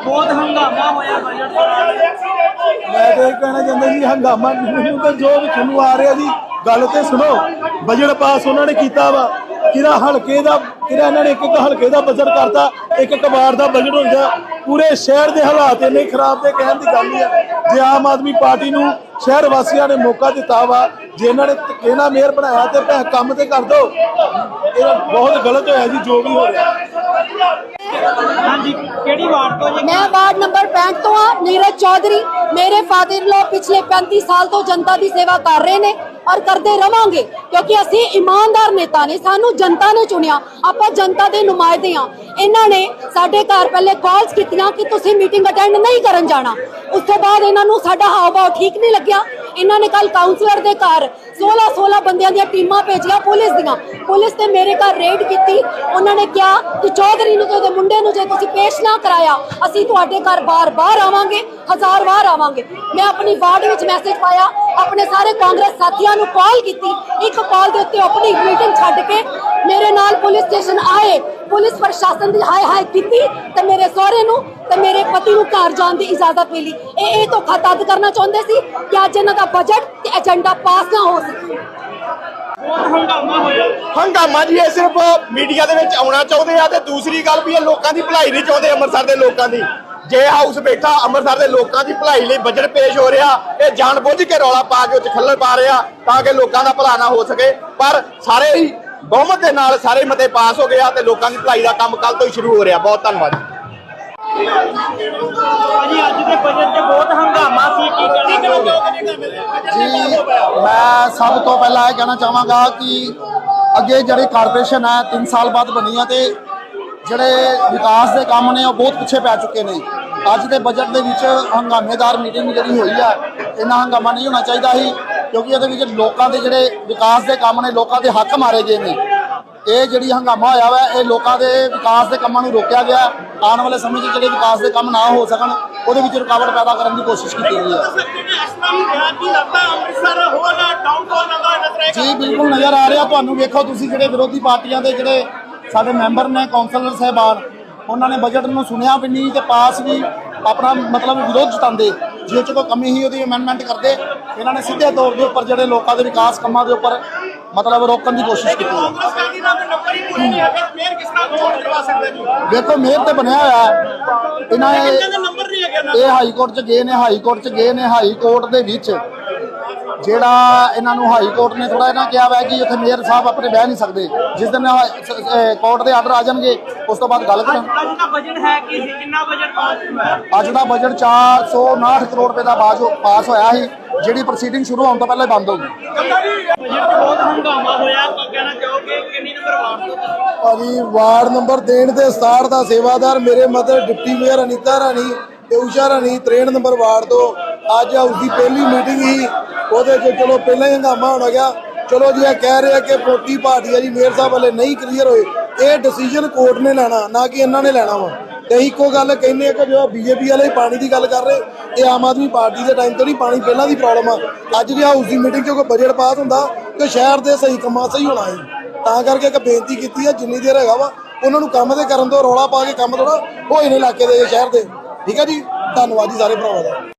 ਬਹੁਤ ਹੰਗਾਮਾ ਹੋਇਆ ਬਜਟ ਮੈਂ ਤਾਂ ਇਹ ਕਹਿਣਾ ਚਾਹੁੰਦਾ ਜੀ ਹੰਗਾਮਾ ਮੈਨੂੰ ਤਾਂ ਜੋ ਵੀ ਤੁਹਾਨੂੰ ਆ ਰਿਹਾ ਜੀ, ਗੱਲ ਤੇ ਸੁਣੋ। ਬਜਟ ਪਾਸ ਉਹਨਾਂ ਨੇ ਕੀਤਾ ਵਾ। ਕਿਹੜਾ ਹਲਕੇ ਦਾ ਕਿਹੜਾ ਇਹਨਾਂ ਨੇ ਇੱਕ ਇੱਕ ਹਲਕੇ ਦਾ ਬਜਟ ਕਰਤਾ ਇੱਕ ਇੱਕ ਵਾਰ ਦਾ ਬਜਟ ਹੁੰਦਾ ਪੂਰੇ ਸ਼ਹਿਰ ਦੇ ਹਾਲਾਤ ਇੰਨੇ ਖਰਾਬ ਤੇ ਕਹਿਣ ਦੀ ਗੱਲ ਨਹੀਂ ਹੈ। ਜੇ ਆਮ ਆਦਮੀ ਪਾਰਟੀ ਨੂੰ ਸ਼ਹਿਰ ਵਾਸੀਆਂ ਨੇ ਮੌਕਾ ਦਿੱਤਾ ਵਾ ਜੇ ਇਹਨਾਂ ਨੇ ਨਾਲ ਮੇਅਰ ਬਣਾਇਆ ਤੇ ਭੈ ਕੰਮ ਤੇ ਕਰ ਦੋ ਇਹ ਬਹੁਤ ਗਲਤ ਹੋਇਆ ਜੀ ਜੋ ਵੀ ਹੋ ਰਿਹਾ। ਹਾਂਜੀ ਕਿਹੜੀ ਵਾਰਡ ਤੋਂ ਜੀ? ਮੈਂ ਵਾਰਡ ਨੰਬਰ 65 ਤੋਂ ਆ ਨੀਰਜ ਚੌਧਰੀ। ਮੇਰੇ ਫਾਦਰ ਲੋ ਪਿਛਲੇ 35 ਸਾਲ ਤੋਂ ਜਨਤਾ ਦੀ ਸੇਵਾ ਕਰ ਰਹੇ ਨੇ ਔਰ ਕਰਦੇ ਰਵਾਂਗੇ ਕਿਉਂਕਿ ਅਸੀਂ ਇਮਾਨਦਾਰ ਨੇਤਾ ਨੇ ਸਾਨੂੰ ਜਨਤਾ ਨੇ ਚੁਣਿਆ। ਆਪਾਂ ਜਨਤਾ ਦੇ ਨੁਮਾਇੰਦੇ ਆ ਇਹਨਾਂ ਨੇ ਸਾਡੇ ਘਰ ਪਹਿਲੇ ਕਾਲਸ ਕੀਤੀਆਂ ਕਿ ਤੁਸੀਂ ਮੀਟਿੰਗ ਅਟੈਂਡ ਨਹੀਂ ਕਰਨ ਜਾਣਾ। ਉਸ ਤੋਂ ਬਾਅਦ ਇਹਨਾਂ ਨੂੰ ਸਾਡਾ ਹਾਵ ਠੀਕ ਨਹੀਂ ਲੱਗਿਆ। ਇਹਨਾਂ ਨੇ ਕੱਲ ਕਾਉਂਸਲਰ ਦੇ ਘਰ 16 16 ਬੰਦਿਆਂ ਦੀਆਂ ਟੀਮਾਂ ਭੇਜੀਆਂ ਪੁਲਿਸ ਦੀਆਂ। ਪੁਲਿਸ ਨੇ ਮੇਰੇ ਘਰ ਰੇਡ ਕੀਤੀ। ਉਹਨਾਂ ਨੇ ਕਿਹਾ ਕਿ ਚੌਧਰੀ ਨੂੰ ਤੇ ਉਹਦੇ ਮੁੰਡੇ ਨੂੰ ਜੇ ਤੁਸੀਂ ਪੇਸ਼ ਨਾ ਕਰਾਇਆ, ਅਸੀਂ ਤੁਹਾਡੇ ਘਰ ਬਾਰ-ਬਾਰ ਆਵਾਂਗੇ, ਹਜ਼ਾਰ ਵਾਰ ਆਵਾਂਗੇ। ਮੈਂ ਆਪਣੀ ਵਾਰਡ ਵਿੱਚ ਮੈਸੇਜ ਪਾਇਆ। ਆਪਣੇ ਸਾਰੇ ਕਾਂਗਰਸ ਸਾਥੀਆਂ ਨੂੰ ਕਾਲ ਕੀਤੀ। ਇੱਕ ਕਾਲ ਦੇ ਉੱਤੇ ਆਪਣੀ ਮੀਟਿੰਗ ਛੱਡ ਕੇ ਮੇਰੇ ਨਾਲ ਪੁਲਿਸ ਸਟੇਸ਼ਨ ਆਏ। ਪੁਲਿਸ ਪ੍ਰਸ਼ਾਸਨ ਦੀ ਹਾਏ ਹਾਏ ਕੀਤੀ ਤੇ ਮੇਰੇ ਸਹੁਰੇ ਨੂੰ ਤੇ ਮੇਰੇ ਪਤੀ ਨੂੰ ਘਰ ਜਾਣ ਦੀ ਇਜਾਜ਼ਤ ਮਿਲੀ। ਇਹ ਇਹ ਧੋਖਾ ਤਦ ਕਰਨਾ ਚਾਹੁੰਦੇ ਸੀ ਕਿ ਅੱਜ ਇਹਨਾਂ ਦਾ ਬਜਟ ਤੇ ਏਜੰਡਾ ਪਾਸ ਨਾ ਹੋ ਸਕੇ। ਹੰਗਾਮਾ ਹੋਇਆ। ਹੰਗਾਮਾ ਜੀ ਇਹ ਸਿਰਫ ਮੀਡੀਆ ਦੇ ਵਿੱਚ ਆਉਣਾ ਚਾਹੁੰਦੇ ਆ ਤੇ ਦੂਸਰੀ ਗੱਲ ਵੀ ਇਹ ਲੋਕਾਂ ਦੀ ਭਲਾਈ ਨਹੀਂ ਚਾਹੁੰਦੇ ਅੰਮ੍ਰਿਤਸਰ ਦੇ ਲੋਕਾਂ ਦੀ। ਜੇ ਹਾਊਸ ਬੈਠਾ ਅੰਮ੍ਰਿਤਸਰ ਦੇ ਲੋਕਾਂ ਦੀ ਭਲਾਈ ਲਈ ਬਜਟ ਪੇਸ਼ ਹੋ ਰਿਹਾ ਇਹ ਜਾਣਬੁੱਝ ਕੇ ਰੌਲਾ ਪਾ ਕੇ ਉੱਚ ਖੱਲਰ ਪਾ ਰਿਹਾ ਤਾਂ ਕਿ ਲੋਕਾਂ ਦਾ ਭਲਾ ਨਾ ਹੋ ਸਕੇ। ਪਰ ਸਾਰੇ ਹੀ ਬਹੁਮਤ ਦੇ ਨਾਲ ਸਾਰੇ ਮਤੇ ਪਾਸ ਹੋ ਗਿਆ ਤੇ ਲੋਕਾਂ ਦੀ ਭਲਾਈ ਦਾ ਕੰਮ ਕੱਲ ਤੋਂ ਹੀ ਸ਼ੁਰੂ ਹੋ ਰਿਹਾ। ਬਹੁਤ ਧੰਨਵਾਦ ਭਾਜੀ ਅੱਜ ਦੇ ਬਜਟ 'ਚ ਬਹੁਤ ਹੰਗਾਮਾ ਸੀ। ਕੀ ਕਹਿਣਾ ਚਾਹੋਗੇ? ਜੀ ਮੈਂ ਸਭ ਤੋਂ ਪਹਿਲਾਂ ਇਹ ਕਹਿਣਾ ਚਾਹਾਂਗਾ ਕਿ ਅੱਗੇ ਜਿਹੜੀ ਕਾਰਪੋਰੇਸ਼ਨ ਹੈ 3 ਸਾਲ ਬਾਅਦ ਬਣੀ ਹੈ ਤੇ ਜਿਹੜੇ ਵਿਕਾਸ ਦੇ ਕੰਮ ਨੇ ਉਹ ਬਹੁਤ ਪਿੱਛੇ ਪੈ ਚੁੱਕੇ ਨੇ। ਅੱਜ ਦੇ ਬਜਟ ਦੇ ਵਿੱਚ ਹੰਗਾਮੇਦਾਰ ਮੀਟਿੰਗ ਜਿਹੜੀ ਹੋਈ ਹੈ ਇੰਨਾ ਹੰਗਾਮਾ ਨਹੀਂ ਹੋਣਾ ਚਾਹੀਦਾ ਸੀ। ਕਿਉਂਕਿ ਇਹਦੇ ਵਿੱਚ ਲੋਕਾਂ ਦੇ ਜਿਹੜੇ ਵਿਕਾਸ ਦੇ ਕੰਮ ਨੇ, ਲੋਕਾਂ ਦੇ ਹੱਕ ਮਾਰੇ ਗਏ ਨੇ। ਇਹ ਜਿਹੜੀ ਹੰਗਾਮਾ ਹੋਇਆ ਵਾ, ਇਹ ਲੋਕਾਂ ਦੇ ਵਿਕਾਸ ਦੇ ਕੰਮਾਂ ਨੂੰ ਰੋਕਿਆ ਗਿਆ। ਆਉਣ ਵਾਲੇ ਸਮੇਂ 'ਚ ਜਿਹੜੇ ਵਿਕਾਸ ਦੇ ਕੰਮ ਨਾ ਹੋ ਸਕਣ, ਉਹਦੇ ਵਿੱਚ ਰੁਕਾਵਟ ਪੈਦਾ ਕਰਨ ਦੀ ਕੋਸ਼ਿਸ਼ ਕੀਤੀ ਗਈ ਹੈ। ਜੀ, ਬਿਲਕੁਲ ਨਜ਼ਰ ਆ ਰਿਹਾ। ਤੁਹਾਨੂੰ ਵੇਖੋ, ਤੁਸੀਂ ਜਿਹੜੇ ਵਿਰੋਧੀ ਪਾਰਟੀਆਂ ਦੇ ਜਿਹੜੇ ਸਾਡੇ ਮੈਂਬਰ ਨੇ, ਕੌਂਸਲਰ ਸਾਹਿਬਾਨ, ਉਹਨਾਂ ਨੇ ਬਜਟ ਨੂੰ ਸੁਣਿਆ ਵੀ ਨਹੀਂ ਤੇ ਪਾਸ ਵੀ ਆਪਣਾ ਮਤਲਬ ਵਿਰੋਧ ਜਤਾਉਂਦੇ। ਜੇ ਚ ਕੋਈ ਕਮੀ ਹੀ ਉਹਦੀ ਅਮੈਂਡਮੈਂਟ ਕਰਦੇ ਇਹਨਾਂ ਨੇ ਸਿੱਧੇ ਤੌਰ ਦੇ ਉੱਪਰ ਜਿਹੜੇ ਲੋਕਾਂ ਦੇ ਵਿਕਾਸ ਕੰਮਾਂ ਦੇ ਉੱਪਰ ਮਤਲਬ ਰੋਕਣ ਦੀ ਕੋਸ਼ਿਸ਼ ਕੀਤੀ ਹੈ। ਦੇਖੋ ਮੇਅਰ ਤੇ ਬਣਿਆ ਹੋਇਆ। ਇਹਨਾਂ ਇਹ ਹਾਈ ਕੋਰਟ ਚ ਗਏ ਨੇ ਹਾਈ ਕੋਰਟ ਚ ਗਏ ਨੇ ਹਾਈ ਕੋਰਟ ਦੇ ਵਿੱਚ। ਜਿਹੜਾ ਇਹਨਾਂ ਨੂੰ ਹਾਈ ਕੋਰਟ ਨੇ ਥੋੜਾ ਇਹਨਾਂ ਕਿਹਾ ਹੋਇਆ ਕਿ ਉੱਥੇ ਮੇਅਰ ਸਾਹਿਬ ਆਪਣੇ ਬਹਿ ਨਹੀਂ ਸਕਦੇ। ਜਿਸ ਦਿਨ ਕੋਰਟ ਦੇ ਆਰਡਰ ਆ ਜਾਣਗੇ ਉਸ ਤੋਂ ਬਾਅਦ ਗੱਲ ਕਰਾਂ ਅੱਜ ਦਾ ਬਜਟ ਹੈ ਕੀ ਸੀ? ਕਿੰਨਾ ਬਜਟ ਪਾਸ ਹੋਇਆ? ਅੱਜ ਦਾ ਬਜਟ 459 ਕਰੋੜ ਰੁਪਏ ਦਾ ਬਾਜ- ਪਾਸ ਹੋਇਆ ਸੀ ਜਿਹੜੀ ਪ੍ਰੋਸੀਡਿੰਗ ਸ਼ੁਰੂ ਹੋਣ ਤੋਂ ਪਹਿਲਾਂ ਹੀ ਬੰਦ ਹੋ ਗਈ। ਬਜਟ 'ਚ ਬਹੁਤ ਹੰਗਾਮਾ ਹੋਇਆ ਕੀ ਕਹਿਣਾ ਚਾਹੋਗੇ ਕਿੰਨੀ ਨੰਬਰ ਵਾਰਡ ਤੋਂ? ਭਾਜੀ ਵਾਰਡ ਨੰਬਰ 63 ਤੇ 67 ਦਾ ਸੇਵਾਦਾਰ ਮੇਰੇ mother deputy mayor Anita Rani ਤੇ ਉਸ਼ਾ ਰਾਣੀ 63 ਨੰਬਰ ਵਾਰਡ ਤੋਂ। ਅੱਜ ਹਾਊਸ ਦੀ ਪਹਿਲੀ ਮੀਟਿੰਗ ਸੀ। ਉਹਦੇ 'ਚ ਚਲੋ ਪਹਿਲਾਂ ਹੀ ਹੰਗਾਮਾ ਹੋਣਾ ਗਿਆ। ਚਲੋ ਜੀ, ਇਹ ਕਹਿ ਰਿਹਾ ਕਿ ਮੋਦੀ ਪਾਰਟੀ ਆ ਜੀ, ਮੇਅਰ ਸਾਹਿਬ ਵਾਲੇ ਨਹੀਂ ਕਲੀਅਰ ਹੋਏ। ਇਹ ਡਿਸੀਜਨ ਕੋਰਟ ਨੇ ਲੈਣਾ, ਨਾ ਕਿ ਇਹਨਾਂ ਨੇ ਲੈਣਾ ਵਾ। ਤੇ ਅਸੀਂ ਇੱਕੋ ਗੱਲ ਕਹਿੰਦੇ ਆ ਕਿ ਜੋ ਬੀਜੇਪੀ ਵਾਲੇ ਪਾਣੀ ਦੀ ਗੱਲ ਕਰ ਰਹੇ, ਇਹ ਆਮ ਆਦਮੀ ਪਾਰਟੀ ਦੇ ਟਾਈਮ ਤੋਂ ਨਹੀਂ, ਪਾਣੀ ਪਹਿਲਾਂ ਦੀ ਪ੍ਰੋਬਲਮ ਆ। ਅੱਜ ਦੀ ਹਾਊਸ ਦੀ ਮੀਟਿੰਗ 'ਚ ਕੋਈ ਬਜਟ ਪਾਸ ਹੁੰਦਾ, ਤੇ ਸ਼ਹਿਰ ਦੇ ਸਹੀ ਕੰਮਾਂ ਸਹੀ ਹੋਣਾ ਹੈ। ਤਾਂ ਕਰਕੇ ਇੱਕ ਬੇਨਤੀ ਕੀਤੀ ਆ, ਜਿੰਨੀ ਦੇਰ ਹੈਗਾ ਵਾ, ਉਹਨਾਂ ਨੂੰ ਕੰਮ ਦੇ ਕਰਨ ਤੋਂ ਰੌਲਾ ਪਾ ਕੇ ਕੰਮ ਥੋੜਾ ਹੋਏ ਨੇ ਇਲਾਕੇ ਦੇ, ਸ਼ਹਿਰ ਦੇ। ਠੀਕ ਹੈ ਜੀ? ਧੰਨਵਾਦ ਜੀ ਸਾਰੇ ਭਰਾਵਾਂ ਦਾ।